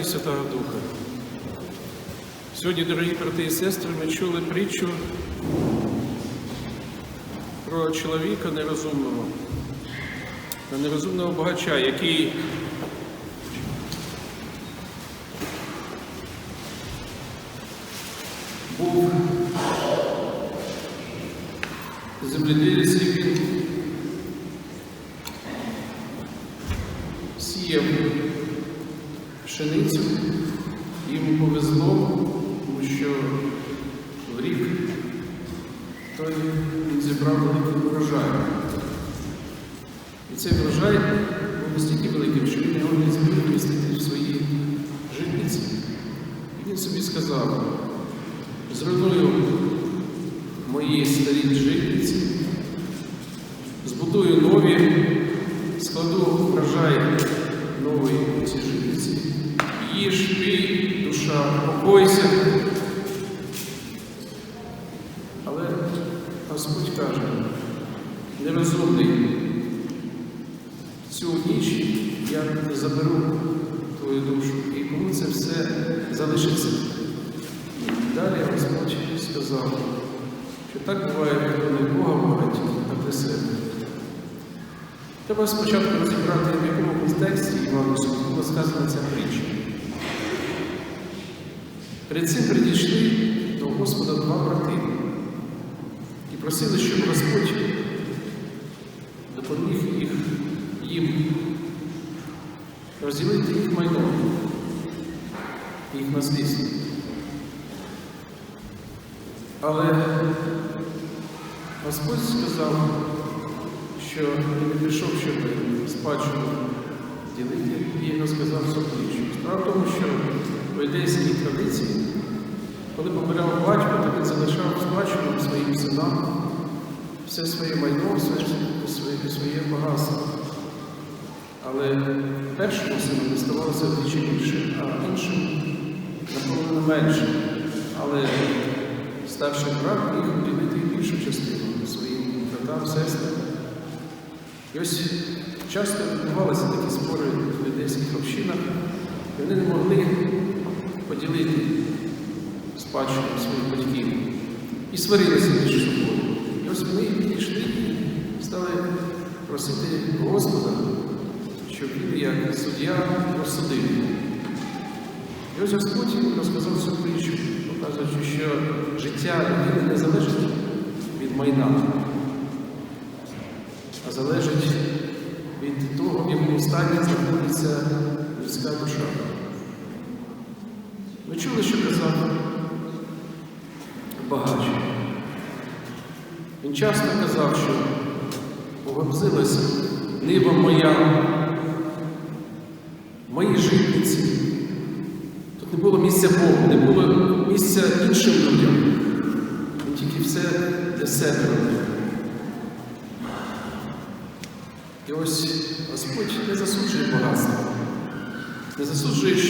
І Святого Духа. Сьогодні, дорогі брати і сестри, ми чули притчу про чоловіка нерозумного, нерозумного багача, який був земледілець, і він сіяв пшеницю, йому повезло, тому що в рік той зібрав великий врожай. І цей врожай був настільки великим, що він його не зміг вмістити в свої житниці. І він собі сказав, зруйную мої старі житниці, збудую нові, складу врожай нової ці житниці, їж, пий, душа, покойся. Але Господь каже, нерозумний, цю ніч я заберу твою душу. І кому це все залишиться? І далі Господь сказав, що так буває, коли Бога багаті, а при себе. Треба спочатку розібрати, в якому контексті Івану сказана ця притча. Перед цим прийшли до Господа два брати і просили, щоб Господь допоміг їх їм розділити їх майно, їх наслідство. Але Господь сказав, що він не прийшов, щоб спадщину ділити, і розказав цю притчу. Справа в тому, що в ідейській традиції, коли помирав батько, то він залишав спадщину своїм синам все своє майно, все своє, своє багатство. Але першому сину доставалося вдвічі більше, а іншим наполовину менше. Але старший брат міг поділити більшу частину своїм братам, сестрам. І ось часто відбувалися такі спори в ідейських общинах, вони не могли поділити спадщину своїх батьків і сварилися між собою. І ось вони підійшли і стали просити Господа, щоб він як суддя розсудив. І ось Господь розказав цю притчу, показуючи, що життя людини не залежить від майна, а залежить від того, в якому стані знаходиться людська душа. Ви чули, що казав багач? Він часто казав, що погрузилася нива моя, мої житниці. Тут не було місця Богу, не було місця іншим людям. Він тільки все для себе робив. І ось Господь не засуджує багатство, не засуджує, що людина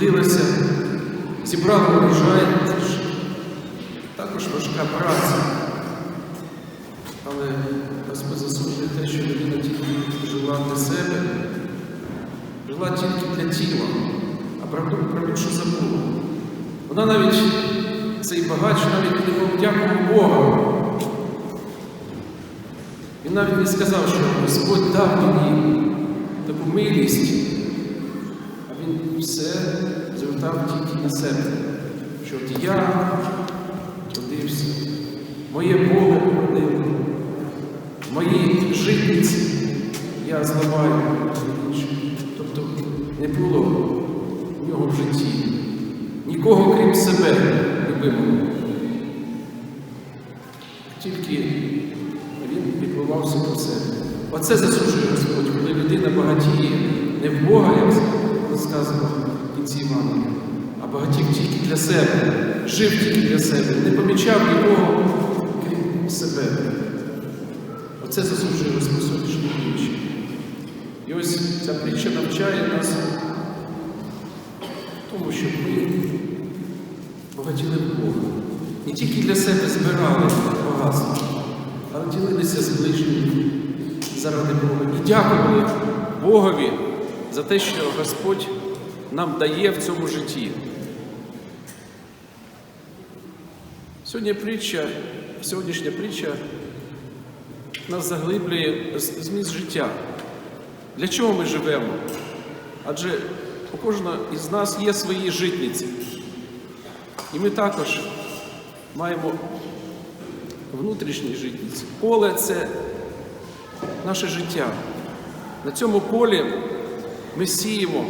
трудилася, зібрала урожай, також важка праця. Але Господь засуджує те, що людина тільки жила для себе, жила тільки для тіла, а про, душу забула. Вона навіть, цей багач навіть не повдякував Бога. Він навіть не сказав, що Господь дав мені таку милість, все звертав тільки на себе, що от я трудився, моє поле породив, мої житниці я зламаю інше. Тобто не було в нього в житті нікого крім себе любимого. Тільки він піклувався про себе. Оце засуджує Господь, коли людина багатіє не в Бога, як сказано в кінці Івана, а багатів тільки для себе, жив тільки для себе, не помічав нікого, крім себе. Оце засуджує Господь сьогоднішній притчі. І ось ця притча навчає нас тому, щоб ми багатіли Бога. Не тільки для себе збирали багатство, але ділилися з ближніми заради Бога. І дякували Богові за те, що Господь нам дає в цьому житті. Сьогодні притча, сьогоднішня притча нас заглиблює зміст життя. Для чого ми живемо? Адже у кожного із нас є свої житниці. І ми також маємо внутрішні житниці. Поле це наше життя. На цьому полі ми сіємо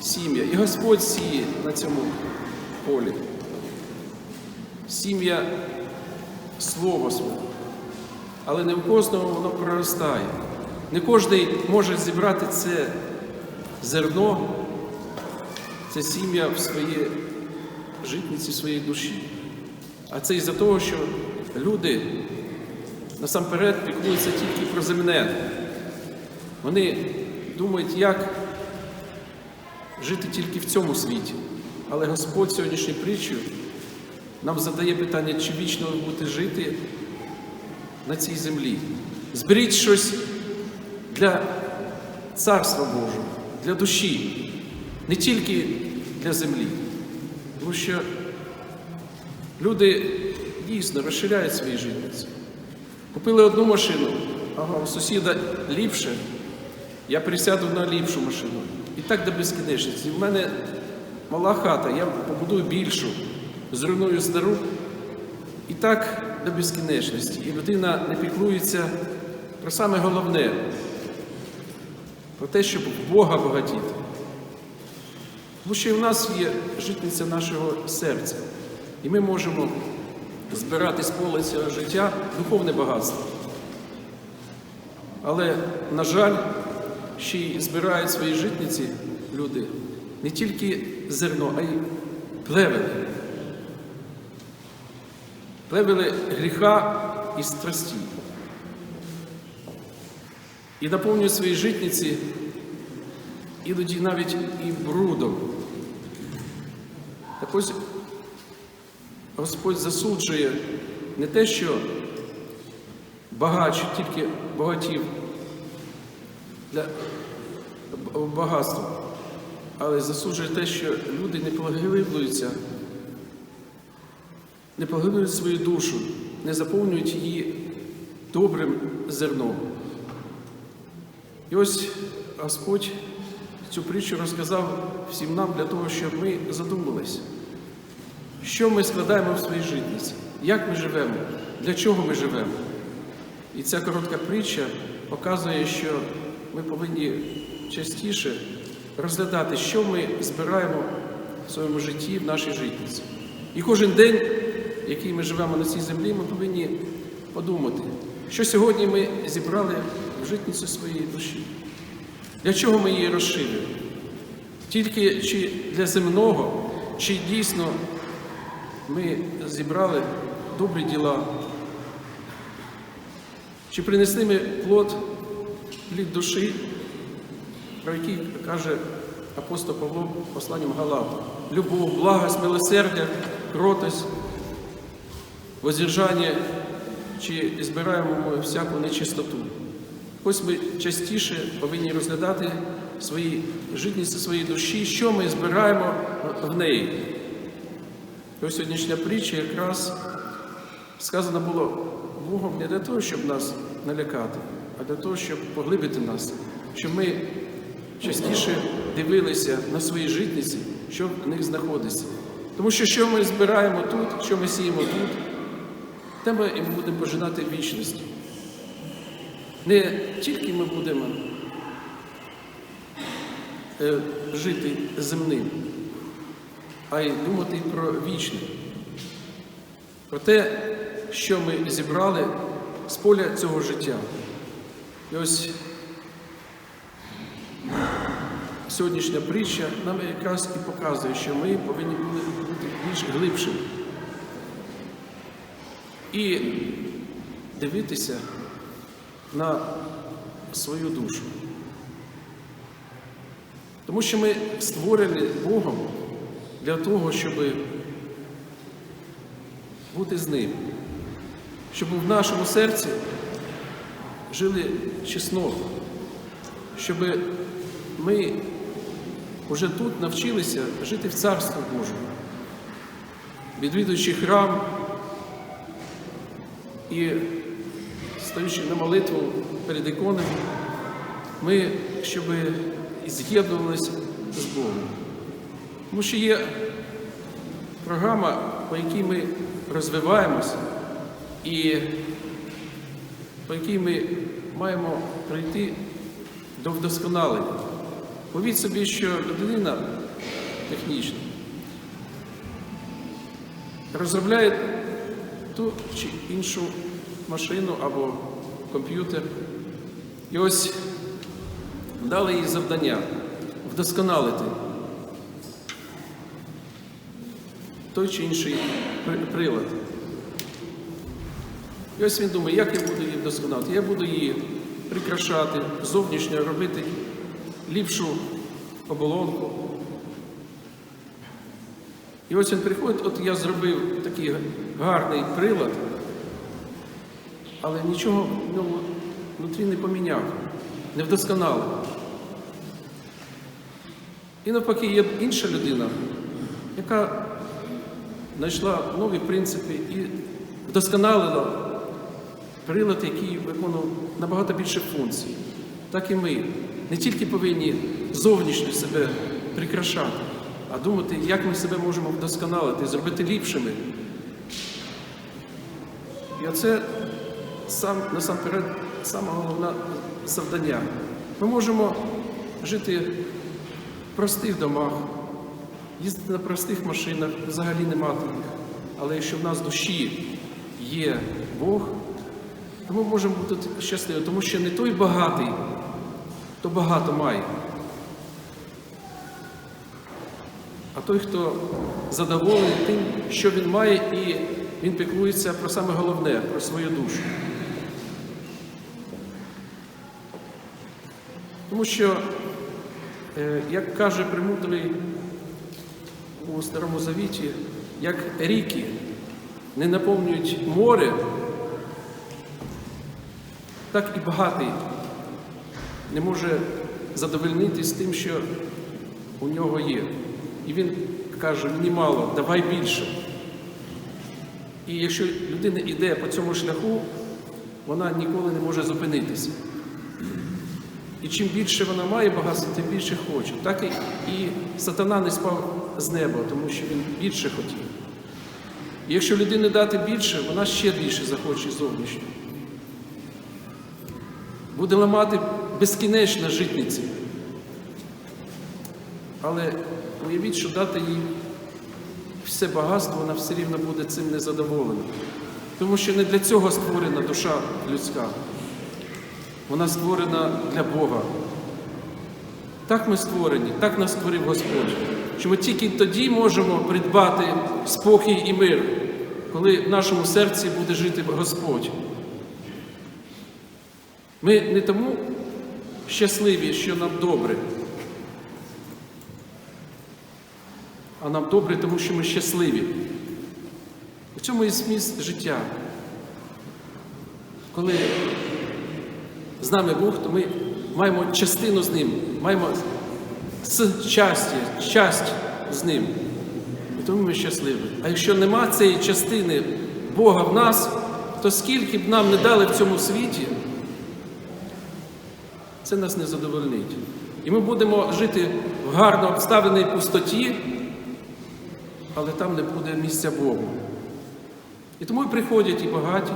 сім'я. І Господь сіє на цьому полі. Сім'я слово своє. Але не в кожного воно проростає. Не кожен може зібрати це зерно, це сім'я в своїй житниці, в своїй душі. А це із-за того, що люди насамперед піклуються тільки про земне. Вони думають, як жити тільки в цьому світі. Але Господь сьогоднішню притчу нам задає питання, чи вічно ви будете жити на цій землі. Зберіть щось для Царства Божого, для душі, не тільки для землі. Тому що люди дійсно розширяють свої житниці. Купили одну машину, ага, у сусіда ліпше, я присяду на ліпшу машину. І так до безкінечності. В мене мала хата, я побудую більшу, зруйную стару. І так до безкінечності. І людина не піклується про саме головне, про те, щоб Бога багатіти. Тому що і в нас є житниця нашого серця. І ми можемо збирати з поля життя духовне багатство. Але, на жаль, ще й збирають свої житниці люди не тільки зерно, а й плевели. Плевели гріха і страсті. І наповнюють свої житниці іноді навіть і брудом. Так ось Господь засуджує не те, що багач, тільки багатів для багатства, але засуджує те, що люди не поглиблюються, не поглиблюють свою душу, не заповнюють її добрим зерном. І ось Господь цю притчу розказав всім нам для того, щоб ми задумалися, що ми складаємо в своїй житниці, як ми живемо, для чого ми живемо. І ця коротка притча показує, що ми повинні частіше розглядати, що ми збираємо в своєму житті, в нашій житниці. І кожен день, який ми живемо на цій землі, ми повинні подумати, що сьогодні ми зібрали в житницю своєї душі. Для чого ми її розширюємо? Тільки чи для земного, чи дійсно ми зібрали добрі діла, чи принесли ми плод, плід душі, про який каже апостол Павло посланням Галату. Любов, благость, милосердя, кротость, воздержання, чи збираємо ми всяку нечистоту. Ось ми частіше повинні розглядати свої житниці, свої душі, що ми збираємо в неї. Ось сьогоднішня притча якраз сказано було Богом не для того, щоб нас налякати, а для того, щоб поглибити нас, щоб ми частіше дивилися на свої житниці, що в них знаходиться. Тому що що ми збираємо тут, що ми сіємо тут, те ми і будемо пожинати вічності. Не тільки ми будемо е, жити земним, а й думати про вічне, про те, що ми зібрали з поля цього життя. І ось сьогоднішня притча нам якраз і показує, що ми повинні були бути більш глибшими і дивитися на свою душу. Тому що ми створені Богом для того, щоб бути з Ним, щоб в нашому серці жили чесноти, щоб ми вже тут навчилися жити в Царстві Божому, відвідуючи храм і стоючи на молитву перед іконами, ми щоб з'єднувалися з Богом. Тому що є програма, по якій ми розвиваємося і по якій ми маємо прийти до вдосконалення. Повіть собі, що людина технічна розробляє ту чи іншу машину або комп'ютер. І ось дали їй завдання вдосконалити той чи інший прилад. І ось він думає, як я буду її вдосконалити? Я буду її прикрашати, зовнішньо робити ліпшу оболонку. І ось він приходить, от я зробив такий гарний прилад, але нічого в ньому внутрі не поміняв, не вдосконалив. І навпаки, є інша людина, яка знайшла нові принципи і вдосконалила прилад, який виконував набагато більше функцій. Так і ми не тільки повинні зовнішньо себе прикрашати, а думати, як ми себе можемо вдосконалити, зробити ліпшими. І оце сам, насамперед саме головне завдання. Ми можемо жити в простих домах, їздити на простих машинах, взагалі не мати їх. Але якщо в нас душі є Бог, ми можемо бути щасливі, тому що не той багатий, хто багато має, а той, хто задоволений тим, що він має, і він піклується про саме головне, про свою душу. Тому що, е, як каже Премудрий у Старому Завіті, як ріки не наповнюють море, так і багатий не може задовольнитись тим, що у нього є. І він каже, мені мало, давай більше. І якщо людина йде по цьому шляху, вона ніколи не може зупинитися. І чим більше вона має багатства, тим більше хоче. Так і, і сатана не спав з неба, тому що він більше хотів. І якщо людині дати більше, вона ще більше захоче зовнішньо. Буде ламати безкінечно житниці. Але уявіть, що дати їй все багатство, вона все рівно буде цим незадоволена. Тому що не для цього створена душа людська. Вона створена для Бога. Так ми створені, так нас створив Господь. Що ми тільки тоді можемо придбати спокій і мир, коли в нашому серці буде жити Господь. Ми не тому щасливі, що нам добре, а нам добре, тому що ми щасливі. У цьому і зміст життя. Коли з нами Бог, то ми маємо частину з ним, маємо щастя, щастя з ним. І тому ми щасливі. А якщо нема цієї частини Бога в нас, то скільки б нам не дали в цьому світі, це нас не задовольнить. І ми будемо жити в гарно обставленій пустоті, але там не буде місця Богу. І тому і приходять і багаті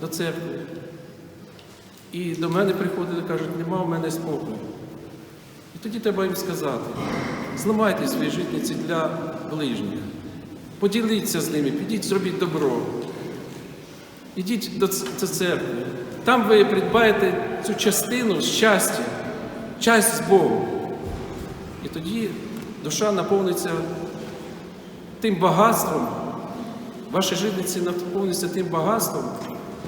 до церкви. І до мене приходять і кажуть, нема в мене спокою. І тоді треба їм сказати, зламайте свої житниці для ближніх, поділіться з ними, підіть, зробіть добро. Ідіть до церкви. Там ви придбаєте цю частину щастя, часть з Богом. І тоді душа наповниться тим багатством, ваші житниці наповнюються тим багатством,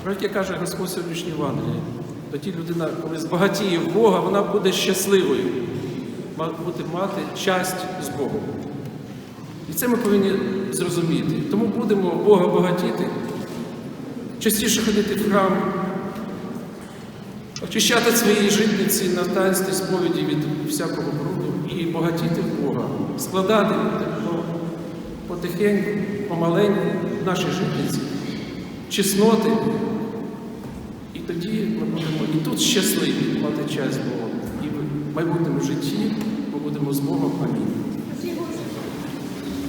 про яке каже Господь сьогоднішній Євангелії. Тоді людина, коли збагатіє в Бога, вона буде щасливою, буде мати щастя з Богом. І це ми повинні зрозуміти. Тому будемо Бога багатіти, частіше ходити в храм, очищати свої житниці на таїнстві сповіді від всякого бруду і багатіти в Бога, складати по- потихеньку, помаленьку наші житниці, чесноти. І тоді ми будемо і тут щасливі мати час з Богом. І в майбутньому житті ми будемо з Богом. Амінь.